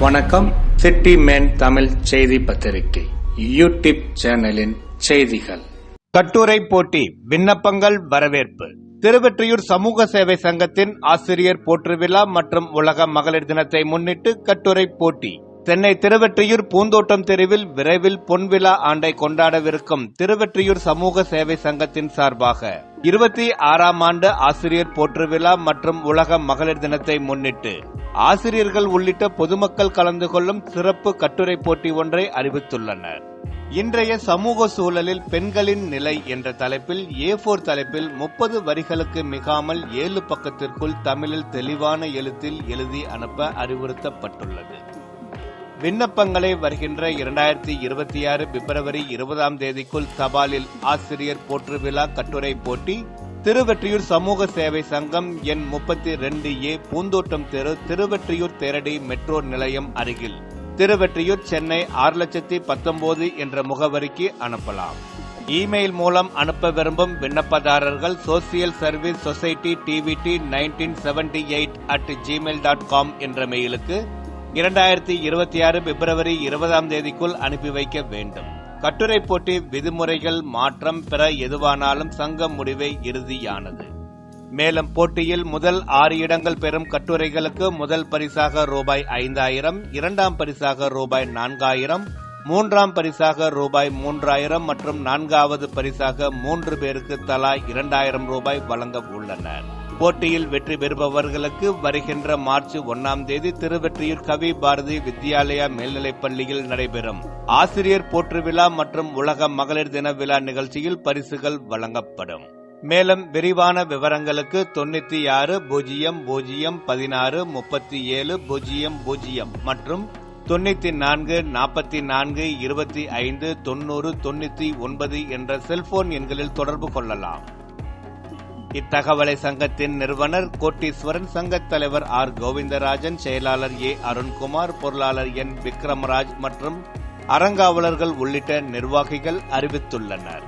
வணக்கம். City man Tamil செய்தி பத்திரிகை. யூடியூப் சேனலின் செய்திகள். கட்டுரை போட்டி விண்ணப்பங்கள் வரவேற்பு. திருவெற்றியூர் சமூக சேவை சங்கத்தின் ஆசிரியர் போற்று விழா மற்றும் உலக மகளிர் தினத்தை முன்னிட்டு கட்டுரை போட்டி. சென்னை திருவெற்றியூர் பூந்தோட்டம் தெருவில் விரைவில் பொன்விழா ஆண்டை கொண்டாடவிருக்கும் திருவெற்றியூர் சமூக சேவை சங்கத்தின் சார்பாக. இருபத்தி ஆறாம் ஆண்டு ஆசிரியர் போற்று விழா மற்றும் உலக மகளிர் தினத்தை முன்னிட்டு ஆசிரியர்கள் உள்ளிட்ட பொதுமக்கள் கலந்து கொள்ளும் சிறப்பு கட்டுரை போட்டி ஒன்றை அறிவித்துள்ளனர். இன்றைய சமூக சூழலில் பெண்களின் நிலை என்ற தலைப்பில் ஏ போர் தலைப்பில் முப்பது வரிகளுக்கு மிகாமல் ஏழு பக்கத்திற்குள் தமிழில் தெளிவான எழுத்தில் எழுதி அனுப்ப அறிவுறுத்தப்பட்டுள்ளது. விண்ணப்பங்களை வருகின்ற இரண்டாயிரத்தி இருபத்தி ஆறு பிப்ரவரி இருபதாம் தேதிக்குள் தபாலில் ஆசிரியர் போற்று விழா கட்டுரை போட்டி திருவெற்றியூர் சமூக சேவை சங்கம் எண் முப்பத்தி ரெண்டு ஏ பூந்தோட்டம் தெரு திருவெற்றியூர் தேரடி மெட்ரோ நிலையம் அருகில். திருவெற்றியூர் சென்னை ஆறு லட்சத்தி பத்தொன்பது என்ற முகவரிக்கு அனுப்பலாம். இமெயில் மூலம் அனுப்ப விரும்பும் விண்ணப்பதாரர்கள் social service society DVD nineteen seventy eight at Gmail dot com என்ற மெயிலுக்கு இரண்டாயிரத்தி இருபத்தி ஆறு பிப்ரவரி இருபதாம் தேதிக்குள் அனுப்பி வைக்க வேண்டும். கட்டுரை போட்டி விதிமுறைகள் மாற்றம் பெற எதுவானாலும் சங்கம் முடிவே இறுதியானது. மேலும் போட்டியில் முதல் ஆறு இடங்கள் பெறும் கட்டுரைகளுக்கு முதல் பரிசாக ரூபாய் ஐந்தாயிரம் இரண்டாம் பரிசாக ரூபாய் நான்காயிரம் மூன்றாம் பரிசாக ரூபாய் மூன்றாயிரம் மற்றும் நான்காவது பரிசாக மூன்று பேருக்கு தலா இரண்டாயிரம் ரூபாய் வழங்க உள்ளனர். போட்டியில் வெற்றி பெறுபவர்களுக்கு வருகின்ற மார்ச் ஒன்னாம் தேதி திருவெற்றியூர் கவி பாரதி வித்யாலயா மேல்நிலைப் பள்ளியில் நடைபெறும். ஆசிரியர் போற்று விழா மற்றும் உலக மகளிர் தின விழா நிகழ்ச்சியில் பரிசுகள் வழங்கப்படும். மேலும் விரிவான விவரங்களுக்கு தொண்ணூத்தி ஆறு பூஜ்ஜியம் பூஜ்ஜியம் பதினாறு முப்பத்தி ஏழு பூஜ்ஜியம் பூஜ்ஜியம் மற்றும் தொண்ணூத்தி நான்கு நாற்பத்தி நான்கு இருபத்தி ஐந்து தொன்னூறு தொண்ணூத்தி ஒன்பது என்ற செல்போன் எண்களில் தொடர்பு கொள்ளலாம். இத்தகவலை சங்கத்தின் நிறுவனர் கோட்டீஸ்வரன் சங்கத் தலைவர் ஆர். கோவிந்தராஜன் செயலாளர் ஏ. அருண்குமார் பொருளாளர் என். விக்ரமராஜ் மற்றும் அறங்காவலர்கள் உள்ளிட்ட நிர்வாகிகள் அறிவித்துள்ளனர்.